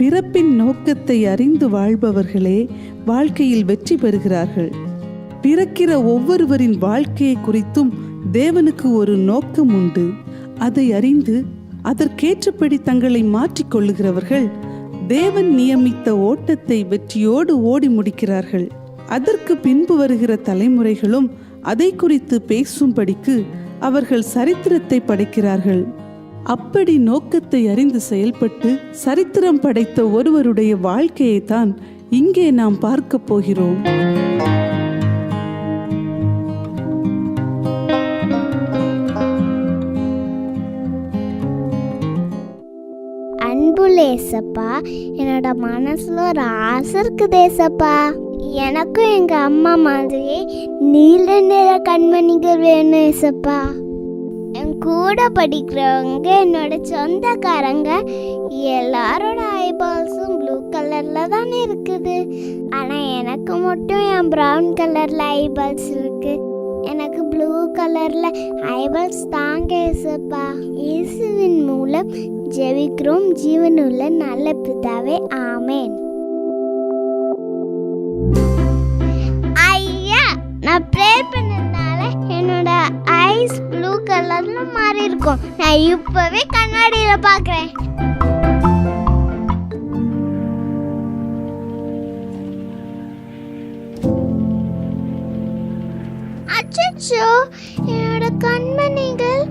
பிறப்பின் நோக்கத்தை அறிந்து வாழ்பவர்களே வாழ்க்கையில் வெற்றி பெறுகிறார்கள். பிறக்கிற ஒவ்வொருவரின் வாழ்க்கையை குறித்தும் தேவனுக்கு ஒரு நோக்கம் உண்டு. அதை அறிந்து அதற்கேற்றபடி தங்களை மாற்றிக்கொள்ளுகிறவர்கள் தேவன் நியமித்த ஓட்டத்தை வெற்றியோடு ஓடி முடிக்கிறார்கள். அதற்கு பின்பு வருகிற தலைமுறைகளும் அதை குறித்து பேசும்படிக்கு அவர்கள் சரித்திரத்தை படைக்கிறார்கள். அப்படி நோக்கத்தை அறிந்து செயல்பட்டு சரித்திரம் படைத்த ஒருவருடைய வாழ்க்கையை தான் இங்கே நாம் பார்க்க போகிறோம். அன்புள்ள ஏசப்பா என்னோட மனசுல ஒரு ஆசை இருக்குது ஏசப்பா எனக்கும் எங்க அம்மா மாதிரியே நீல நிற கண்மணிகள் வேணும் ஏசப்பா என் கூட படிக்கிறவங்க என்னோட சொந்தக்காரங்க எல்லாரோட ஐபால்ஸும் ப்ளூ கலர்ல தானே இருக்குது. ஆனா எனக்கு மட்டும் என் ப்ரௌன் கலர்ல ஐபால்ஸ் இருக்கு. எனக்கு ப்ளூ கலர்ல ஐபால்ஸ் தாங்க இயேசுப்பா. இயேசுவின் மூலம் ஜெபிக்கிறோம். ஜீவனுள்ள நல்ல பிதாவே ஆமேன். ஐயா நான் ப்ரே பண்ணதுனால என்னோட ஐஸ் ப்ளூ கலர்ல மாறி இருக்கும். நான் இப்பவே கண்ணாடியில பாக்குறேன். அச்சோ என்னோட கண்மணிகள்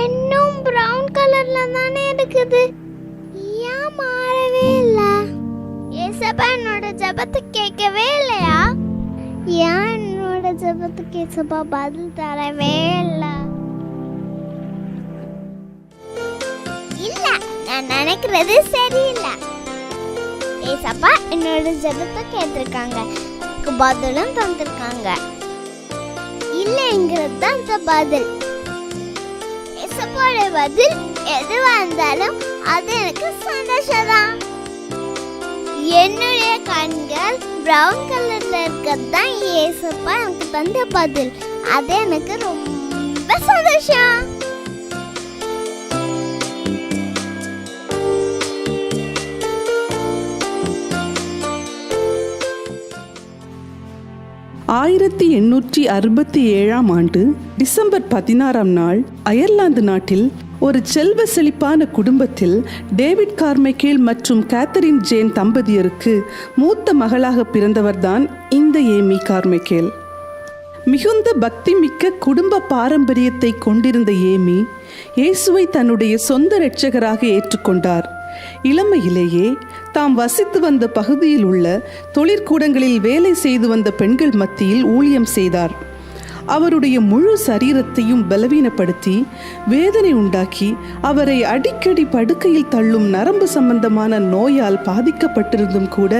இன்னும் பிரவுன் கலர்ல தானே இருக்குது. ஏன் மாறவே இல்லை? ஏசப்பா என்னோட ஜெபத்தை கேட்கவே இல்லையா? ஏன் என்னோட ஜெபத்துக்கு ஏசப்பா பதில் தரவே இல்லை. இல்ல நான் நினைக்கிறது சரியில்லை. ஏசப்பா என்னோட ஜபத்தை கேட்டிருக்காங்க. பதிலும் தந்திருக்காங்க. இல்லைங்கிறது தான் இந்த பதில். இசப்போட பதில் எதுவாக இருந்தாலும் அது எனக்கு சந்தோஷம் தான் என்னுடைய கண்கள் ப்ரௌன் கலர்ல இருக்கிறது தான் ஏசப்பா எனக்கு தந்த பதில். அது எனக்கு ரொம்ப சந்தோஷம். ஆயிரத்தி எண்ணூற்றி அறுபத்தி ஏழாம் ஆண்டு டிசம்பர் பதினாறாம் நாள் அயர்லாந்து நாட்டில் ஒரு செல்வ செழிப்பான குடும்பத்தில் டேவிட் கார்மைக்கேல் மற்றும் கேத்தரின் ஜேன் தம்பதியருக்கு மூத்த மகளாக பிறந்தவர்தான் இந்த ஏமி கார்மைக்கேல். மிகுந்த பக்திமிக்க குடும்ப பாரம்பரியத்தை கொண்டிருந்த ஏமி இயேசுவை தன்னுடைய சொந்த இரட்சகராக ஏற்றுக்கொண்டார். இளமையிலேயே தாம் வசித்து வந்த பகுதியில் உள்ள தொழிற்கூடங்களில் வேலை செய்து வந்த பெண்கள் மத்தியில் ஊழியம் செய்தார். அவருடைய முழு சரீரத்தையும் பலவீனப்படுத்தி வேதனை உண்டாக்கி அவரை அடிக்கடி படுக்கையில் தள்ளும் நரம்பு சம்பந்தமான நோயால் பாதிக்கப்பட்டிருந்தும் கூட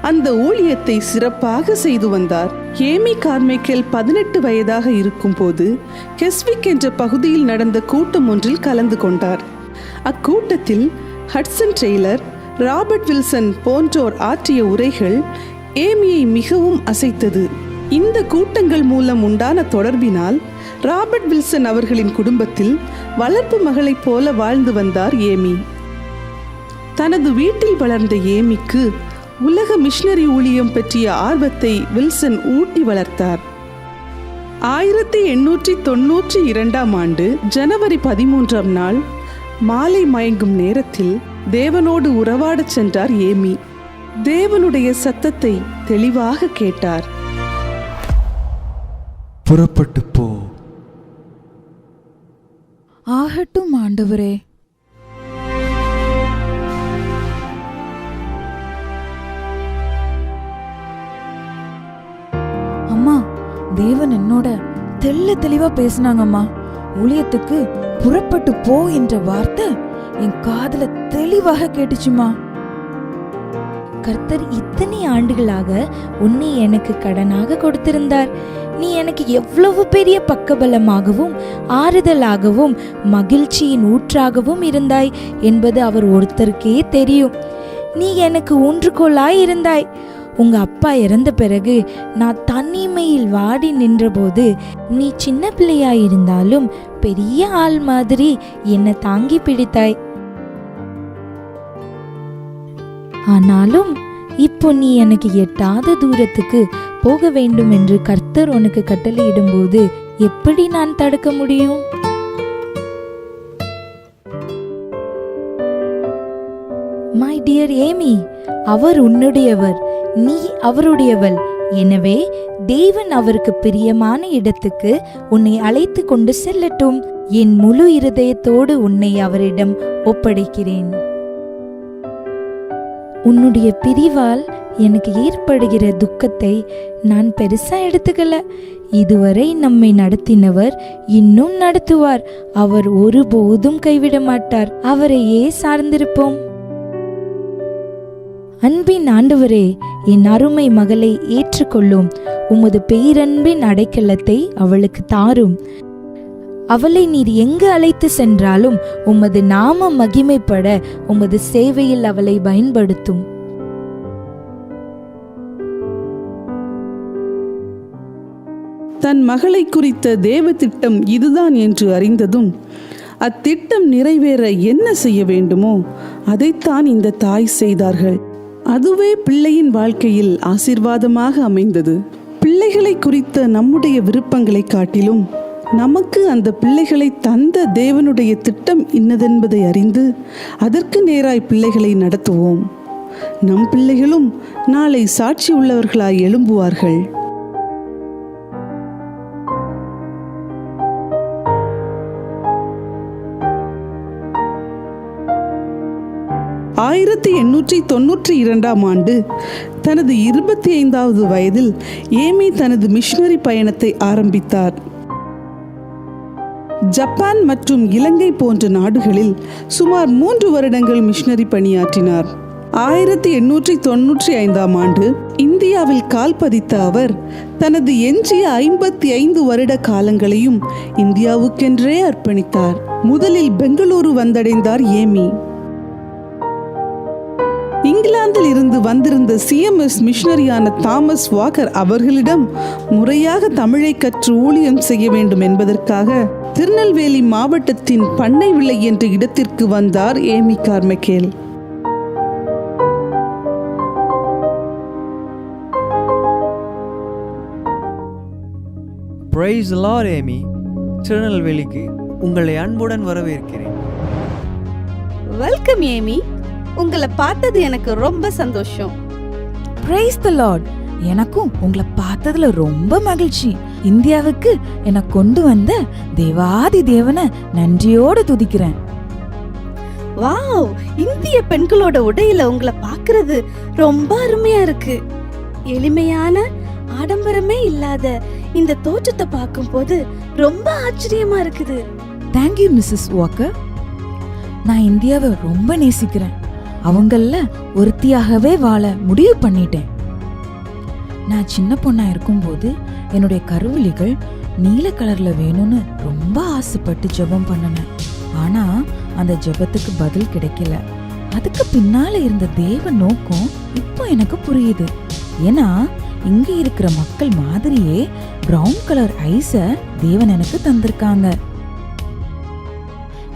அந்த ஊழியத்தை சிறப்பாக செய்து வந்தார். ஏமி கார்மைக்கேல் பதினெட்டு வயதாக இருக்கும்போது கெஸ்விக் என்ற பகுதியில் நடந்த கூட்டம் ஒன்றில் கலந்து கொண்டார். அக்கூட்டத்தில் ஹட்சன் டெய்லர் ராபர்ட் வில்சன் போன்றோர் ஆற்றிய உரைகள் ஏமியை மிகவும் அசைத்தது. இந்த கூட்டங்கள் மூலம் உண்டான தொடர்பினால் ராபர்ட் வில்சன் அவர்களின் குடும்பத்தில் வளர்ப்பு மகளைப் போல வாழ்ந்து வந்தார் ஏமி. தனது வீட்டில் வளர்ந்த ஏமிக்கு உலக மிஷனரி ஊழியம் பற்றிய ஆர்வத்தை வில்சன் ஊட்டி வளர்த்தார். ஆயிரத்தி எண்ணூற்றி தொன்னூற்றி இரண்டாம் ஆண்டு ஜனவரி பதிமூன்றாம் நாள் மாலை மயங்கும் நேரத்தில் தேவனோடு உறவாடச் சென்றார் ஏமி. தேவனுடைய சத்தத்தை தெளிவாக கேட்டார். புறப்பட்டு போ ஆகட்டும் ஆண்டவரே. அம்மா தேவன் என்னோட தெள்ள தெளிவா பேசுனாங்கம்மா. ஊழியத்துக்கு புறப்பட்டு போ என்ற வார்த்தை என் காதல தெளிவாக கேட்டுச்சுமா கர்த்தர் இத்தனை ஆண்டுகளாக உன்னை எனக்கு கடனாக கொடுத்திருந்தார். நீ எனக்கு எவ்வளவு பெரிய பக்கபலமாகவும் ஆறுதலாகவும் மகிழ்ச்சியின் ஊற்றாகவும் இருந்தாய் என்பது அவர் ஒருத்தருக்கே தெரியும். நீ எனக்கு ஊன்றுகோலாய் இருந்தாய். உங்க அப்பா இறந்த பிறகு நான் தனிமையில் வாடி நின்றபோது நீ சின்ன பிள்ளையாய் இருந்தாலும் பெரிய ஆள் மாதிரி என்னை தாங்கி பிடித்தாய். ஆனாலும் இப்போ நீ எனக்கு எட்டாத தூரத்துக்கு போக வேண்டும் என்று கர்த்தர் உனக்கு கட்டளையிடும்போது எப்படி நான் தடுக்க முடியும்? மை டியர் ஏமி அவர் உன்னுடையவர் நீ அவருடையவள். எனவே தேவன் அவருக்கு பிரியமான இடத்துக்கு உன்னை அழைத்து கொண்டு செல்லட்டும். என் முழு இருதயத்தோடு உன்னை அவரிடம் ஒப்படைக்கிறேன். உன்னுடைய பிரிவால் எனக்கு ஏற்படுகிற துக்கத்தை நான் பெருசா எடுத்துக்கல. இதுவரை நம்மை நடத்தினவர் இன்னும் நடத்துவார். அவர் ஒருபோதும் கைவிட மாட்டார். அவரையே சார்ந்திருப்போம். அன்பின் ஆண்டவரே என் அருமை மகளை ஏற்றுக்கொள்ளும். உமது பேரன்பின் அடைக்கலத்தை அவளுக்கு தாரும். அவளை நீர் எங்கு அழைத்து சென்றாலும் உமது நாம மகிமைப்பட உமது சேவையில் அவளை பயன்படுத்தும். தன் மகளை குறித்த தேவ திட்டம் இதுதான் என்று அறிந்ததும் அத்திட்டம் நிறைவேற என்ன செய்ய வேண்டுமோ அதைத்தான் இந்த தாய் செய்தார்கள். அதுவே பிள்ளையின் வாழ்க்கையில் ஆசீர்வாதமாக அமைந்தது. பிள்ளைகளை குறித்த நம்முடைய விருப்பங்களை காட்டிலும் நமக்கு அந்த பிள்ளைகளை தந்த தேவனுடைய திட்டம் இன்னதென்பதை அறிந்து அதற்கு நேராய் பிள்ளைகளை நடத்துவோம். நம் பிள்ளைகளும் நாளை சாட்சி உள்ளவர்களாய் எழும்புவார்கள். ஆயிரத்தி எண்ணூற்றி தொன்னூற்றி இரண்டாம் ஆண்டு தனது இருபத்தி ஐந்தாவது வயதில் ஏமி தனது மிஷனரி பயணத்தை ஆரம்பித்தார். ஜப்பான் மற்றும் இலங்கை போன்ற நாடுகளில் சுமார் மூன்று வருடங்கள் மிஷனரி பணியாற்றினார். ஆயிரத்தி எண்ணூற்றி தொன்னூற்றி ஐந்தாம் ஆண்டு இந்தியாவில் கால் பதித்த அவர் தனது எஞ்சிய ஐம்பத்தி ஐந்து வருட காலங்களையும் இந்தியாவுக்கென்றே அர்ப்பணித்தார். முதலில் பெங்களூரு வந்தடைந்தார் ஏமி. இங்கிலாந்தில் இருந்து வந்திருந்த சிஎம்எஸ் மிஷனரியான தாமஸ் வாக்கர் அவர்களிடம் முறையாக தமிழை கற்று ஊழியம் செய்ய வேண்டும் என்பதற்காக திருநெல்வேலி மாவட்டத்தின் பண்ணை விளை என்ற இடத்திற்கு வந்தார் Amy Carmichael praise Lord Amy திருநெல்வேலிக்கு உங்களை அன்புடன் வரவேற்கிறேன். வெல்கம் ஏமி உங்களை பார்த்தது எனக்கு ரொம்ப சந்தோஷம். பிரைஸ் த லார்ட் எனக்கும் உங்களை பார்த்ததுல ரொம்ப மகிழ்ச்சி. இந்தியாவுக்கு என்னை கொண்டு வந்த தேவாதி தேவனை நன்றியோட துதிக்கிறேன். வாவ்! இந்திய பெண்களோட உடையில உங்களை பார்க்கிறது ரொம்ப அருமையா இருக்கு. எளிமையான ஆடம்பரமே இல்லாத இந்த தோற்றத்தை பார்க்கும்போது ரொம்ப ஆச்சரியமா இருக்குது. தேங்க்யூ மிஸ்ஸஸ் வாக்கர் நான் இந்தியாவை ரொம்ப நேசிக்கிறேன். அவங்கள ஒருத்தியாகவே வாழ முடிவு பண்ணிட்டேன். நான் சின்ன பொண்ணா இருக்கும்போது என்னுடைய கருவிலிகள் நீல கலர்ல வேணும்னு ரொம்ப ஆசைப்பட்டு ஜெபம் பண்ணினேன். ஆனா அந்த ஜெபத்துக்கு பதில் கிடைக்கல. அதுக்கு பின்னால இருந்த தேவ நோக்கம் இப்போ எனக்கு புரியுது. ஏன்னா இங்க இருக்கிற மக்கள் மாதிரியே பிரவுன் கலர் ஐஸ தேவன் எனக்கு தந்திருக்காங்க.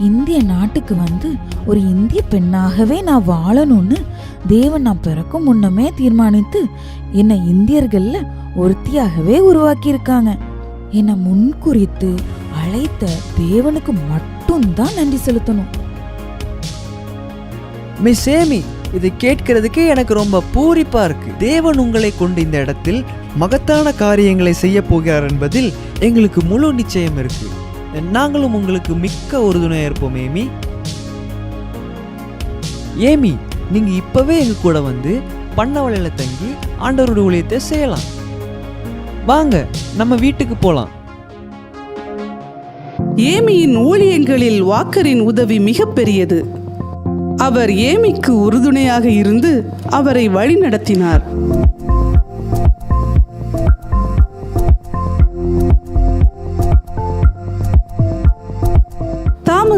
இந்திய நாட்டுக்கு வந்து ஒரு இந்திய பெண்ணாகவே நான் வாழணும்னு தேவன் நான் பிறக்கும் முன்னமே தீர்மானித்து என்னை இந்தியர்களில் ஒருத்தியாகவே உருவாக்கியிருக்காங்க. என்னை முன்குறித்து அழைத்த தேவனுக்கு மட்டும்தான் நன்றி செலுத்தணும். மிஸ் ஏமி இதை கேட்கிறதுக்கே எனக்கு ரொம்ப பூரிப்பா இருக்கு. தேவன் உங்களை கொண்டு இந்த இடத்தில் மகத்தான காரியங்களை செய்ய போகிறார் என்பதில் எங்களுக்கு முழு நிச்சயம் இருக்கு. நாங்களும் உங்களுக்கு மிக்க உறுதுணையா இருப்போம் ஏமி. ஏமி நீங்க இப்பவே எங்க கூட வந்து பண்ணவளையில தங்கி ஆண்டவருடைய ஊழியத்தை செய்யலாம். வாங்க நம்ம வீட்டுக்கு போலாம். ஏமியின் ஊழியங்களில் வாக்கரின் உதவி மிகப்பெரியது. அவர் ஏமிக்கு உறுதுணையாக இருந்து அவரை வழிநடத்தினார்.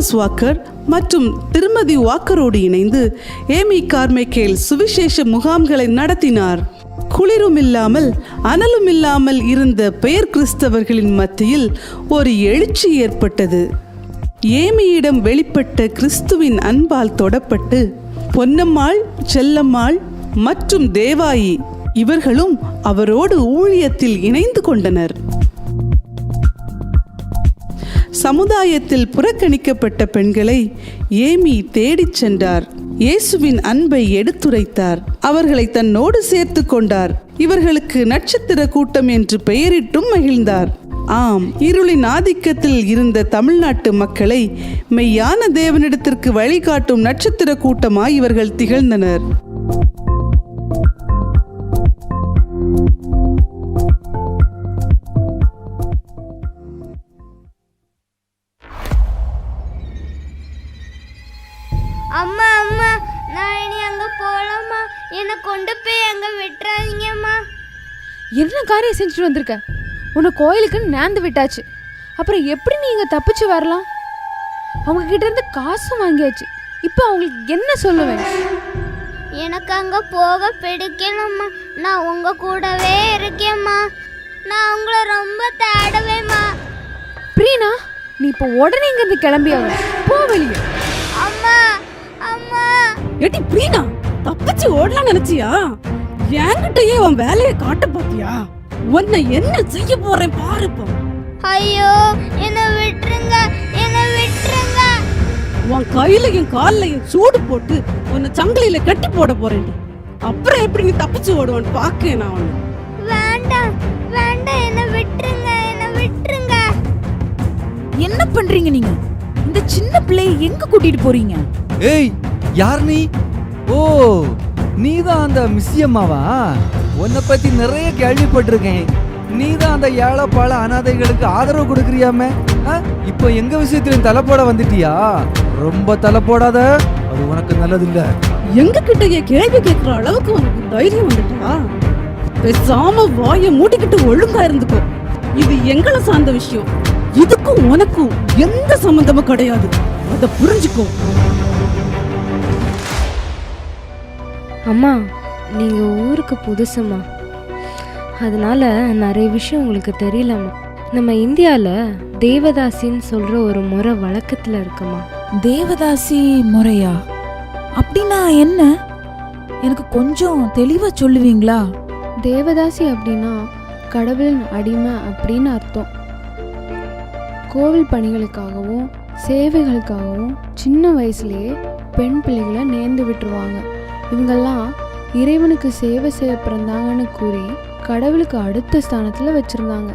தாமஸ் வாக்கர் மற்றும் திருமதி வாக்கரோடு இணைந்து ஏமி கார்மைக்கேல் சுவிசேஷ முகாம்களை நடத்தினார். குளிரும் இல்லாமல் அனலும் இல்லாமல் இருந்த பெயர் கிறிஸ்தவர்களின் மத்தியில் ஒரு எழுச்சி ஏற்பட்டது. ஏமியிடம் வெளிப்பட்ட கிறிஸ்துவின் அன்பால் தொடப்பட்டு பொன்னம்மாள் செல்லம்மாள் மற்றும் தேவாயி இவர்களும் அவரோடு ஊழியத்தில் இணைந்து கொண்டனர். சமுதாயத்தில் புறக்கணிக்கப்பட்ட பெண்களை ஏமி தேடிச் சென்றார். இயேசுவின் அன்பை எடுத்துரைத்தார். அவர்களை தன்னோடு சேர்த்து கொண்டார். இவர்களுக்கு நட்சத்திர கூட்டம் என்று பெயரிட்டும் மகிழ்ந்தார். ஆம் இருளின் ஆதிக்கத்தில் இருந்த தமிழ்நாட்டு மக்களை மெய்யான தேவனிடத்திற்கு வழிகாட்டும் நட்சத்திர கூட்டமாய் இவர்கள் திகழ்ந்தனர். என்னை கொண்டு போய் அங்க விட்டுறாதீங்கம்மா. என்ன காரியம் செஞ்சுட்டு வந்திருக்க? உன்னை கோயிலுக்கு நேர்ந்து விட்டாச்சு. அப்புறம் எப்படி நீங்க தப்பிச்சு வரலாம்? அவங்க கிட்ட இருந்து காசும் வாங்கியாச்சு. இப்போ அவங்களுக்கு என்ன சொல்லுவேன்? எனக்கு அங்க போக பிடிக்கலம்மா. நான் உங்க கூடவே இருக்கேம்மா. நான் உங்களை ரொம்ப தேடுவேம்மா. பிரீனா நீ இப்போ உடனே இங்கிருந்து கிளம்பி ஆகணும் போ வெளியே. அம்மா அம்மா. ஏட்டி பிரீனா தப்பிச்சு ஓடலாம் நினைச்சியா? என்கிட்டயே உன் வேலையை காட்ட பாத்தியா? உன்னை என்ன செய்ய போறேன் பாரு இப்போ. ஐயோ என்னை விட்டுருங்க என்னை விட்டுருங்க. உன் கையிலையும் கால்லையும் சூடு போட்டு உன்னை சங்கிலியில கட்டி போட போறேன் அப்புறம் எப்படி நீ தப்பிச்சு ஓடுவான்னு பாக்கேன் நான் உன்னை. வேண்டாம் வேண்டாம் என்னை விட்டுருங்க என்னை விட்டுருங்க. என்ன பண்றீங்க நீங்க? இந்த சின்ன பிள்ளையை எங்க கூட்டிட்டு போறீங்க? ஏய் யார் நீ? ஓ நீதான் அந்த மிஸ்யம்மாவா உன்னை பத்தி நிறைய கேள்விப்பட்டிருக்கேன். நீதான் அந்த ஏழைப்பாழ அனாதைகளுக்கு ஆதரவு கொடுக்குறியாமே? ஆ? இப்போ எங்க விஷயத்திலும் தலைப்போட வந்துட்டியா? ரொம்ப தலைப்போடாத அது உனக்கு நல்லது இல்ல எங்க கிட்டயே கேள்வி கேட்கிற அளவுக்கு உனக்கு தைரியம் வந்துட்டா? பேசாம வாயை மூடிக்கிட்டு ஒழுங்கா இருந்துக்கோ. இது எங்களை சார்ந்த விஷயம். இதுக்கும் உனக்கும் எந்த சம்பந்தமும் கிடையாது. அதை புரிஞ்சுக்கோ. அம்மா நீங்கள் ஊருக்கு புதுசும்மா அதனால நிறைய விஷயம் உங்களுக்கு தெரியலம்மா. நம்ம இந்தியாவில் தேவதாசின்னு சொல்கிற ஒரு முறை வழக்கத்தில் இருக்குமா? தேவதாசி முறையா? அப்படின்னா என்ன? எனக்கு கொஞ்சம் தெளிவா சொல்லுவீங்களா? தேவதாசி அப்படின்னா கடவுளின் அடிமை அப்படின்னு அர்த்தம். கோவில் பணிகளுக்காகவும் சேவைகளுக்காகவும் சின்ன வயசுலயே பெண் பிள்ளைகளை நேர்ந்து விட்டுருவாங்க. இவங்கெல்லாம் இறைவனுக்கு சேவை செய்ய பிறந்தாங்கன்னு கூறி கடவுளுக்கு அடுத்த ஸ்தானத்தில் வச்சுருந்தாங்க.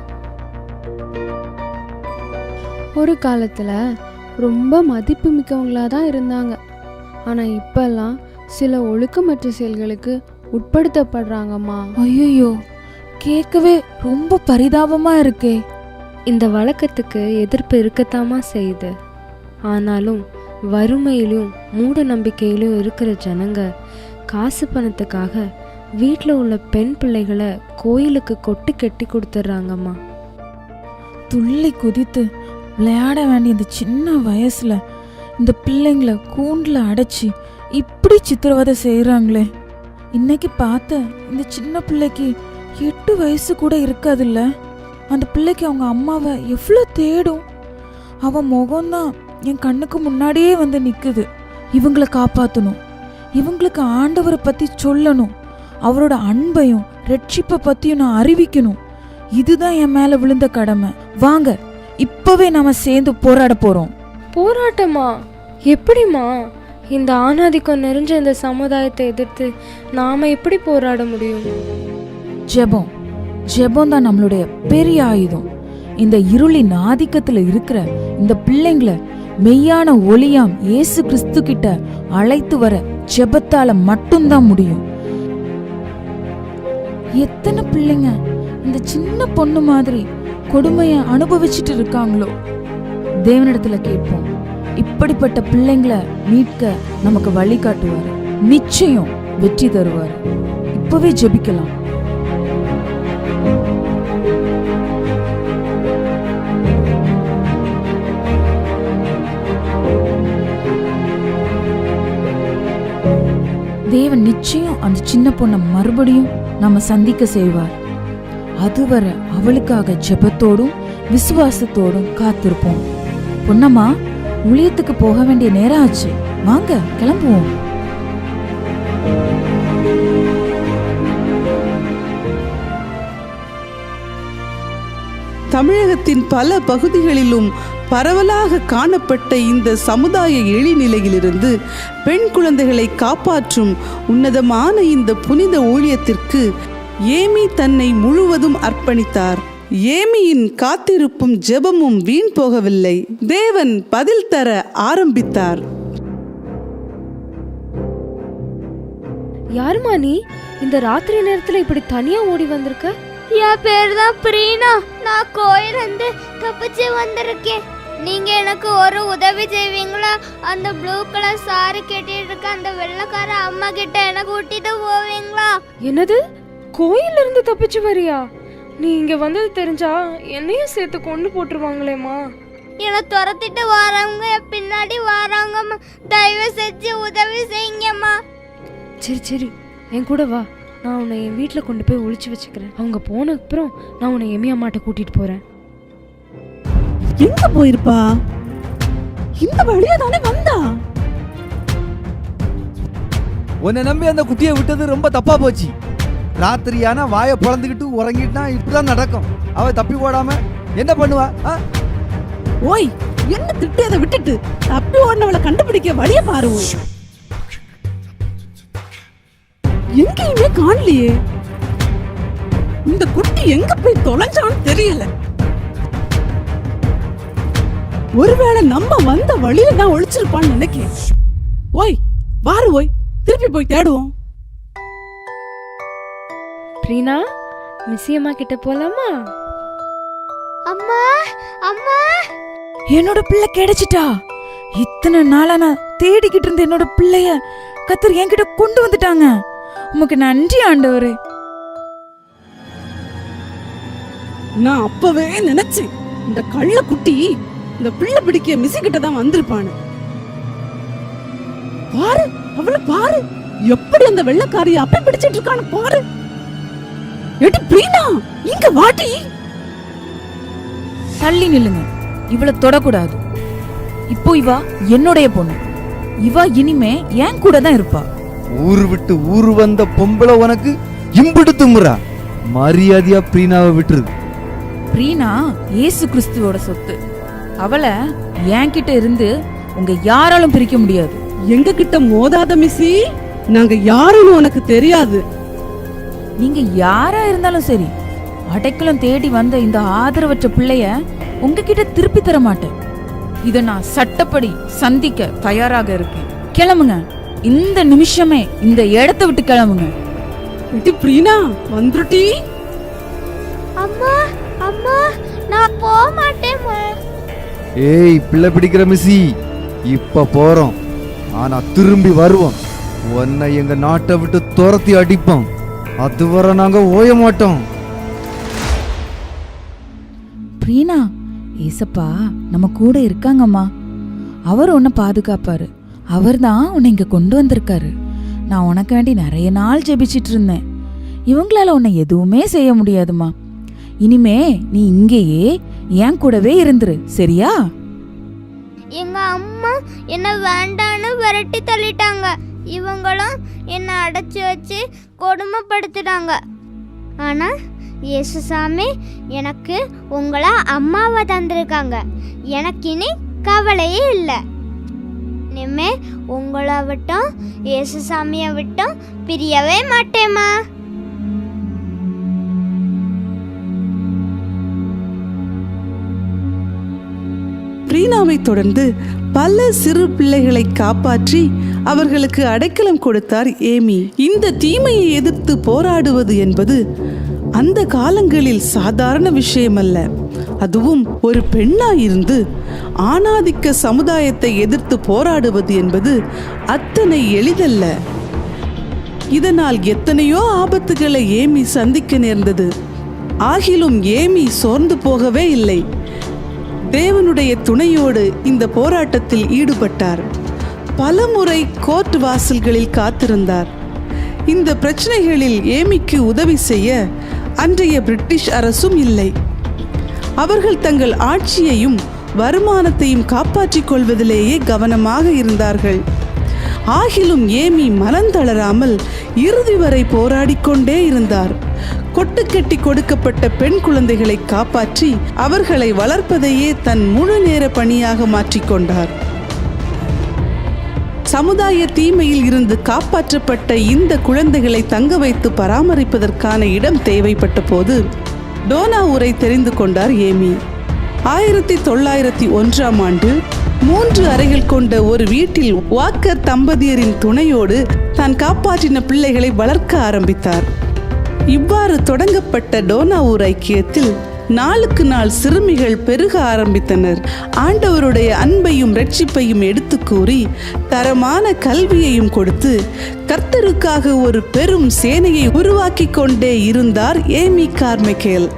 ஒரு காலத்தில் ரொம்ப மதிப்பு மிக்கவங்களாக தான் இருந்தாங்க. ஆனால் இப்பெல்லாம் சில ஒழுக்கமற்ற செயல்களுக்கு உட்படுத்தப்படுறாங்கம்மா. ஐயோ கேட்கவே ரொம்ப பரிதாபமா இருக்கே. இந்த வழக்கத்துக்கு எதிர்ப்பு இருக்கத்தாமா செய்யுது. ஆனாலும் வறுமையிலும் மூட நம்பிக்கையிலும் இருக்கிற ஜனங்க காசு பணத்துக்காக வீட்டில் உள்ள பெண் பிள்ளைகளை கோயிலுக்கு கொட்டு கட்டி கொடுத்துட்றாங்கம்மா துள்ளி குதித்து விளையாட வேண்டிய இந்த சின்ன வயசில் இந்த பிள்ளைங்களை கூண்டில் அடைச்சி இப்படி சித்திரவதை செய்கிறாங்களே இன்னைக்கு பார்த்த இந்த சின்ன பிள்ளைக்கு எட்டு வயசு கூட இருக்காதுல்ல. அந்த பிள்ளைக்கு அவங்க அம்மாவை எவ்வளோ தேடும். அவன் முகம்தான் என் கண்ணுக்கு முன்னாடியே வந்து நிற்குது இவங்கள காப்பாற்றணும் இவங்களுக்கு ஆண்டவரை பற்றி சொல்லணும். அவரோட அன்பையும் ரட்சிப்பை பற்றியும் நான் அறிவிக்கணும். இதுதான் என் மேலே விழுந்த கடமை. வாங்க இப்பவே நாம சேர்ந்து போராட போறோம். போராட்டமா? எப்படிம்மா? இந்த ஆணாதிக்கம் நிறைஞ்ச இந்த சமுதாயத்தை எதிர்த்து நாம எப்படி போராட முடியும்? ஜெபம். ஜெபம் தான் நம்மளுடைய பெரிய ஆயுதம். இந்த இருளின் ஆதிக்கத்துல இருக்கிற இந்த பிள்ளைங்கள மெய்யான ஒளியாம் இயேசு கிறிஸ்து கிட்ட அழைத்து வர ஜெபத்தால மட்டும்தான் முடியும். எத்தனை பிள்ளைங்க இந்த சின்ன பொண்ணு மாதிரி கொடுமைய அனுபவிச்சுட்டு இருக்காங்களோ? தேவனிடத்துல கேட்போம். இப்படிப்பட்ட பிள்ளைங்களை மீட்க நமக்கு வழிகாட்டுவார். நிச்சயம் வெற்றி தருவார். இப்பவே ஜெபிக்கலாம். தேவன் நிச்சயம் அந்த சின்ன பொண்ணை மறுபடியும் நம்ம சந்திக்க செய்வார். அதுவரை அவளுக்காக ஜெபத்தோடும் விசுவாசத்தோடும் காத்திருப்போம். பொன்னம்மா ஊழியத்துக்கு போக வேண்டிய நேரம் ஆச்சு. வாங்க கிளம்புவோம். தமிழகத்தின் பல பகுதிகளிலும் பரவலாக காணப்பட்ட இந்த சமுதாய எழிநிலையிலிருந்து பெண் குழந்தைகளை காப்பாற்றும் உன்னதமான இந்த புனித ஊழியத்திற்கு ஏமி தன்னை முழுவதும் அர்ப்பணித்தார். ஏமியின் காத்திருப்பும் ஜெபமும் வீண் போகவில்லை. தேவன் பதில் தர ஆரம்பித்தார். யாருமா நீ? இந்த ராத்திரி நேரத்துல இப்படி தனியா ஓடி வந்திருக்க? என் பேர் தான் பிரீனா. நான் கோயில் வந்து தப்பிச்சு வந்திருக்கேன். நீங்க எனக்கு ஒரு உதவி செய்வீங்களா? அந்த ப்ளூ கலர் சாரி கட்டிட்டு இருக்க அந்த வெள்ளைக்கார அம்மா கிட்ட எனக்கு கூட்டிட்டு போவீங்களா? என்னது? கோயில்ல இருந்து தப்பிச்சு வரியா? நீ இங்க வந்தது தெரிஞ்சா என்னையும் சேர்த்து கொண்டு போட்டுருவாங்களேம்மா. என்னை துரத்திட்டு வரவங்க பின்னாடி வராங்கம்மா தயவு செஞ்சு உதவி செய்யுங்கம்மா. சரி சரி. என் கூட வா. நான் உன்னை என் வீட்டில் கொண்டு போய் ஒளிச்சு வச்சுக்கிறேன். அவங்க போன அப்புறம் நான் உன்னை எமி அம்மாட்ட கூட்டிட்டு போறேன். எங்க போயிருப்பா? இந்த வழியா தானே வந்தா? உன்னை நம்பி அந்த குட்டியை விட்டது ரொம்ப தப்பா போச்சு. ராத்திரியானா வாயை பொழந்துக்கிட்டு உறங்கிட்டா இப்படிதான் நடக்கும். அவ தப்பி போடாம என்ன பண்ணுவா? ஓய் என்ன திட்டியதை விட்டுட்டு? தப்பி ஓடினவளை கண்டுபிடிக்க வழிய பாரு எங்கேயுமே காணலையே. இந்த குட்டி எங்க போய் தொலைஞ்சான்னு தெரியல. ஒருவேளை நம்ம வந்த வழியில தான் ஒளிச்சிருப்பான்னு நினைக்கிறேன். ஓய் பாரு ஓய் திருப்பி போய் தேடுவோம். ப்ரீனா மிஸ்ஸி அம்மா கிட்ட போலாமா? அம்மா அம்மா. என்னோட பிள்ளை கிடைச்சிட்டா. இத்தனை நாளா நான் தேடிக்கிட்டு இருந்த என்னோட பிள்ளைய கத்தர் என்கிட்ட கொண்டு வந்துட்டாங்க. உமக்கு நன்றி ஆண்டவரே. நான் அப்பவே நினைச்சேன் இந்த கள்ள குட்டி இந்த பிள்ளை பிடிக்க மிஸ் கிட்ட தான் வந்திருப்பான்னு பாரு அவளை பாரு. எப்படி அந்த வெள்ளக்காரிய அப்படி பிடிச்சிட்டு இருக்கான்னு பாரு. எடி பிரீனா இங்க வாட்டி தள்ளி நில்லுங்க. இவள தொடக்கூடாது. இப்போ இவா என்னுடைய பொண்ணு. இவா இனிமே என் கூட தான் இருப்பா. ஊரு விட்டு ஊரு வந்த பொம்பளை உனக்கு இம்பிடு தும்புறா மரியாதையா பிரீனாவை விட்டுரு. பிரீனா இயேசு கிறிஸ்துவோட சொத்து. அவளை என்கிட்ட இருந்து உங்க யாராலும் பிரிக்க முடியாது. எங்க கிட்ட மோதாத மிஸ்ஸி? நாங்க யாருன்னு உனக்கு தெரியாது. நீங்க யாரா இருந்தாலும் சரி அடைக்கலம் தேடி வந்த இந்த ஆதரவற்ற பிள்ளைய உங்ககிட்ட திருப்பி தர மாட்டேன். இத நான் சட்டப்படி சந்திக்க தயாராக இருக்கேன். கிளம்புங்க. இந்த நிமிஷமே இந்த இடத்த விட்டு கிளம்புங்க. எடி பிரீனா? வந்துருட்டி? அம்மா அம்மா நான் போக மாட்டேம்மா ஏய் பிள்ளை பிடிக்கிற மிஸ்ஸி. இப்ப போறோம். ஆனா திரும்பி வருவோம். உன்னை எங்க நாட்டை விட்டு துரத்தி அடிப்போம். அதுவரை நாங்க ஓய மாட்டோம். பிரீனா ஏசப்பா நம்ம கூட இருக்காங்கம்மா. அவர் உன்னை பாதுகாப்பாரு. அவர் தான் உன்னை இங்கே கொண்டு வந்திருக்காரு. நான் உனக்கு வேண்டி நிறைய நாள் ஜெபிச்சிட்டு இருந்தேன். இவங்களால உன்னை எதுவுமே செய்ய முடியாதுமா இனிமே நீ இங்கேயே என் கூடவே இருந்துரு சரியா? எங்க அம்மா என்ன வேண்டான்னு விரட்டி தள்ளிட்டாங்க. இவங்களும் என்னை அடைச்சி வச்சு கொடுமைப்படுத்திட்டாங்க. ஆனா இயேசுசாமி எனக்கு உங்களை அம்மாவை தந்திருக்காங்க. எனக்கு இனி கவலையே இல்லை. இனிமே உங்களை விட்டும் இயேசுசாமியை விட்டும் பிரியவே மாட்டேம்மா. பிரீனாவை தொடர்ந்து பல சிறு பிள்ளைகளை காப்பாற்றி அவர்களுக்கு அடைக்கலம் கொடுத்தார் ஏமி. இந்த தீமையை எதிர்த்து போராடுவது என்பது அந்த காலங்களில் சாதாரண விஷயமல்ல. அதுவும் ஒரு பெண்ணாயிருந்து ஆணாதிக்க சமுதாயத்தை எதிர்த்து போராடுவது என்பது அத்தனை எளிதல்ல. இதனால் எத்தனையோ ஆபத்துகளை ஏமி சந்திக்க நேர்ந்தது. ஆகிலும் ஏமி சோர்ந்து போகவே இல்லை. தேவனுடைய துணையோடு இந்த போராட்டத்தில் ஈடுபட்டார். பலமுறை கோர்ட் வாசல்களில் காத்திருந்தார். இந்த பிரச்சனைகளில் ஏமிக்கு உதவி செய்ய அன்றைய பிரிட்டிஷ் அரசும் இல்லை. அவர்கள் தங்கள் ஆட்சியையும் வருமானத்தையும் காப்பாற்றிக் கொள்வதிலேயே கவனமாக இருந்தார்கள். ஆகிலும் ஏமி மனந்தளராமல் இறுதி வரை போராடிக்கொண்டே இருந்தார். கொட்டுக்கட்டி கொடுக்கப்பட்ட பெண் குழந்தைகளை காப்பாற்றி அவர்களை வளர்ப்பதையே தன் முழு நேர பணியாக மாற்றிக்கொண்டார் சமுதாய தீமையில் இருந்து காப்பாற்றப்பட்ட இந்த குழந்தைகளை தங்க வைத்து பராமரிப்பதற்கான இடம் தேவைப்பட்ட போது டோனா ஊரை தெரிந்து கொண்டார் ஏமி. ஆயிரத்தி தொள்ளாயிரத்தி ஒன்றாம் ஆண்டு மூன்று அறைகள் கொண்ட ஒரு வீட்டில் வாக்கர் தம்பதியரின் துணையோடு தான் காப்பாற்றின பிள்ளைகளை வளர்க்க ஆரம்பித்தார். இவ்வாறு தொடங்கப்பட்ட டோனாவூர் ஐக்கியத்தில் நாளுக்கு நாள் சிறுமிகள் பெருக ஆரம்பித்தனர். ஆண்டவருடைய அன்பையும் ரட்சிப்பையும் எடுத்து கூறி தரமான கல்வியையும் கொடுத்து கர்த்தருக்காக ஒரு பெரும் சேனையை உருவாக்கி கொண்டே இருந்தார் ஏமி கார்மெகேல்.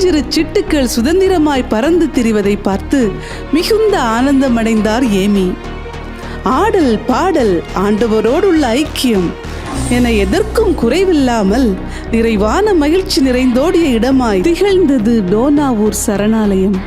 சின்னஞ்சிறு சிட்டுக்கள் சுதந்திரமாய் பறந்து திரிவதை பார்த்து மிகுந்த ஆனந்தமடைந்தார் ஏமி. ஆடல் பாடல் ஆண்டவரோடுள்ள ஐக்கியம் என எதற்கும் குறைவில்லாமல் நிறைவான மகிழ்ச்சி நிறைந்தோடிய இடமாய் திகழ்ந்தது டோனாவூர் சரணாலயம்.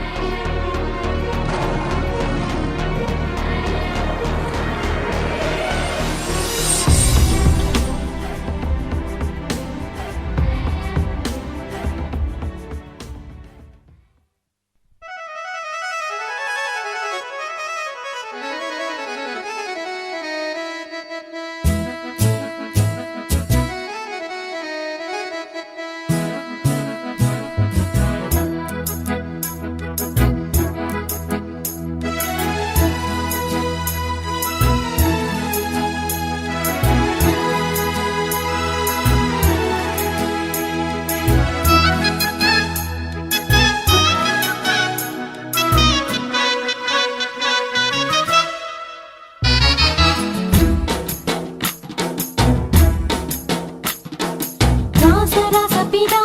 第一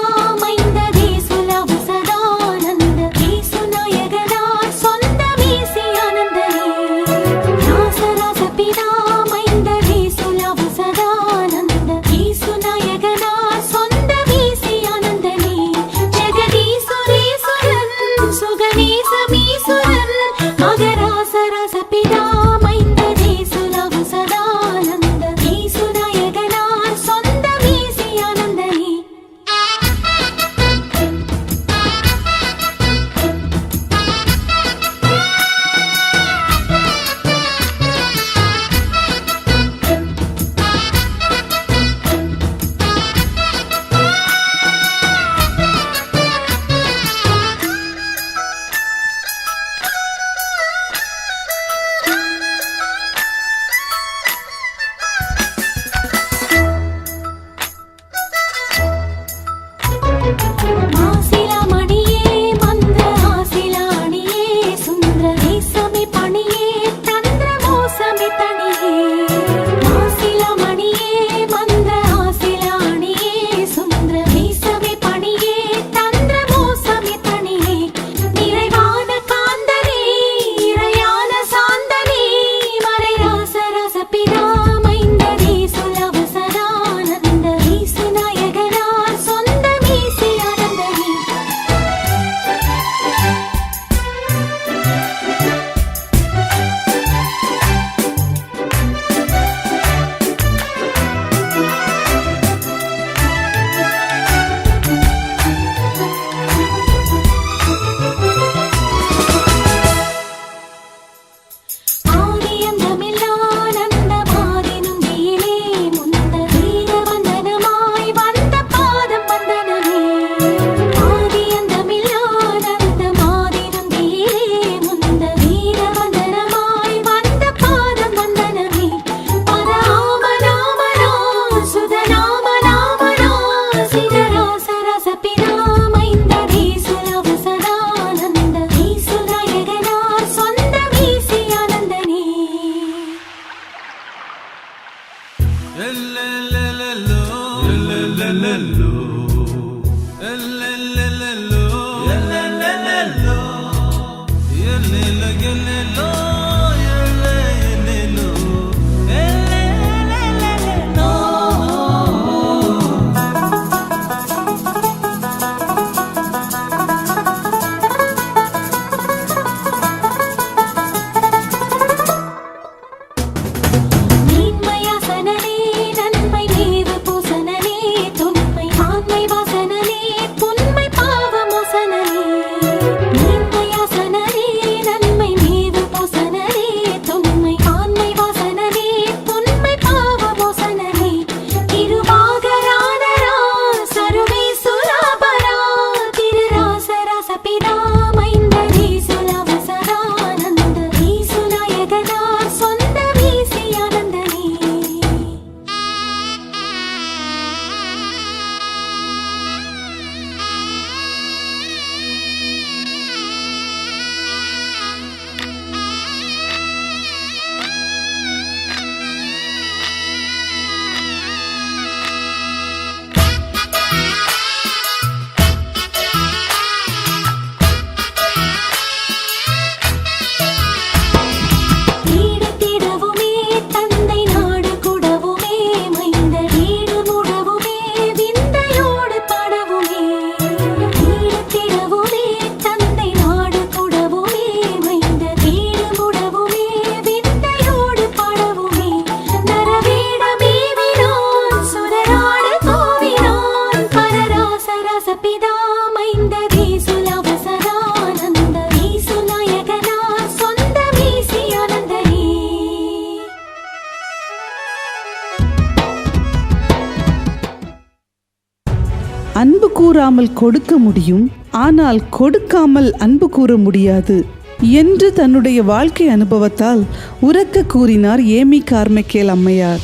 கேட்காமல் கொடுக்க முடியும் ஆனால் கொடுக்காமல் அன்பு கூற முடியாது என்று தன்னுடைய வாழ்க்கை அனுபவத்தால் உரக்க கூறினார் ஏமி கார்மெக்கேல் அம்மையார்.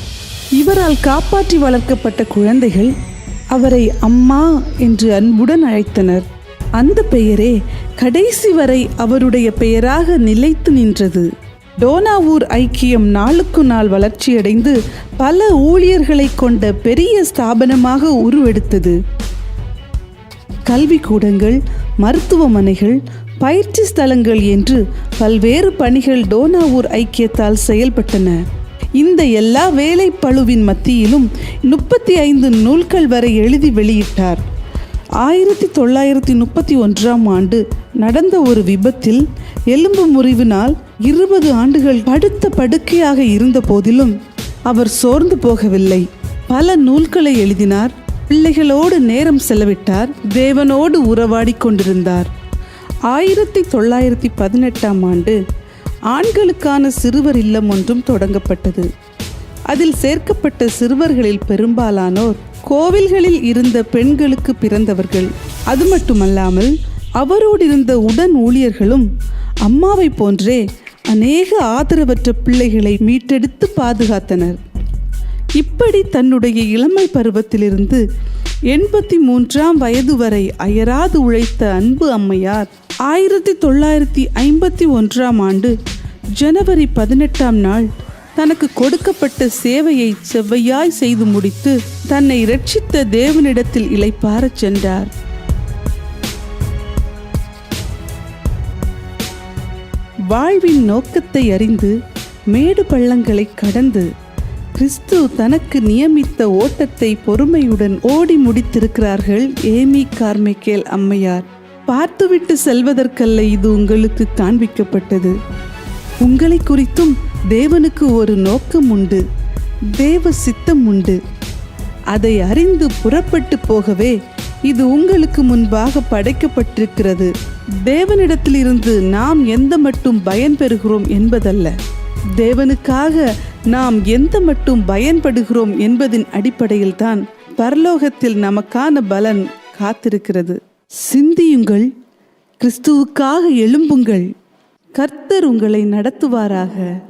இவரால் காப்பாற்றி வளர்க்கப்பட்ட குழந்தைகள் அவரை அம்மா என்று அன்புடன் அழைத்தனர். அந்த பெயரே கடைசி வரை அவருடைய பெயராக நிலைத்து நின்றது. டோனாவூர் ஐக்கியம் நாளுக்கு நாள் வளர்ச்சியடைந்து பல ஊழியர்களை கொண்ட பெரிய ஸ்தாபனமாக உருவெடுத்தது. கல்விக்கூடங்கள் மருத்துவமனைகள் பயிற்சி ஸ்தலங்கள் என்று பல்வேறு பணிகள் டோனாவூர் ஐக்கியத்தால் செயல்பட்டன. இந்த எல்லா வேலை பழுவின் மத்தியிலும் முப்பத்தி ஐந்து நூல்கள் வரை எழுதி வெளியிட்டார். ஆயிரத்தி தொள்ளாயிரத்தி முப்பத்தி ஒன்றாம் ஆண்டு நடந்த ஒரு விபத்தில் எலும்பு முறிவினால் இருபது ஆண்டுகள் படுத்த படுக்கையாக இருந்த போதிலும் அவர் சோர்ந்து போகவில்லை. பல நூல்களை எழுதினார். பிள்ளைகளோடு நேரம் செலவிட்டார் தேவனோடு உறவாடி கொண்டிருந்தார். ஆயிரத்தி தொள்ளாயிரத்தி பதினெட்டாம் ஆண்டு ஆண்களுக்கான சிறுவர் இல்லம் ஒன்றும் தொடங்கப்பட்டது. அதில் சேர்க்கப்பட்ட சிறுவர்களில் பெரும்பாலானோர் கோவில்களில் இருந்த பெண்களுக்கு பிறந்தவர்கள். அது மட்டுமல்லாமல் அவரோடு இருந்த உடன் ஊழியர்களும் அம்மாவை போன்றே அநேக ஆதரவற்ற பிள்ளைகளை மீட்டெடுத்து பாதுகாத்தனர். இப்படி தன்னுடைய இளமை பருவத்திலிருந்து எண்பத்தி மூன்றாம் வயது வரை அயராது உழைத்த அன்பு அம்மையார் ஆயிரத்தி தொள்ளாயிரத்தி ஐம்பத்தி ஒன்றாம் ஆண்டு ஜனவரி பதினெட்டாம் நாள் தனக்கு கொடுக்கப்பட்ட சேவையை செவ்வையாய் செய்து முடித்து தன்னை ரட்சித்த தேவனிடத்தில் இளைப்பாரச் சென்றார். வாழ்வின் நோக்கத்தை அறிந்து மேடு பள்ளங்களை கடந்து கிறிஸ்து தனக்கு நியமித்த ஓட்டத்தை பொறுமையுடன் ஓடி முடித்திருக்கிறார்கள். ஏமி கார்மிக்கேல் அம்மையார் பார்த்துவிட்டு செல்வதற்கல்ல இது உங்களுக்கு காண்பிக்கப்பட்டது. உங்களை குறித்தும் தேவனுக்கு ஒரு நோக்கம் உண்டு தேவ சித்தம் உண்டு. அதை அறிந்து புறப்பட்டு போகவே இது உங்களுக்கு முன்பாக படைக்கப்பட்டிருக்கிறது. தேவனிடத்திலிருந்து நாம் எந்த மட்டும் பயன் பெறுகிறோம் என்பதல்ல. தேவனுக்காக நாம் எந்த மட்டும் பயன்படுகிறோம் என்பதின் அடிப்படையில்தான் பரலோகத்தில் நமக்கான பலன் காத்திருக்கிறது. சிந்தியுங்கள் கிறிஸ்துவுக்காக எழும்புங்கள். கர்த்தர் உங்களை நடத்துவாராக.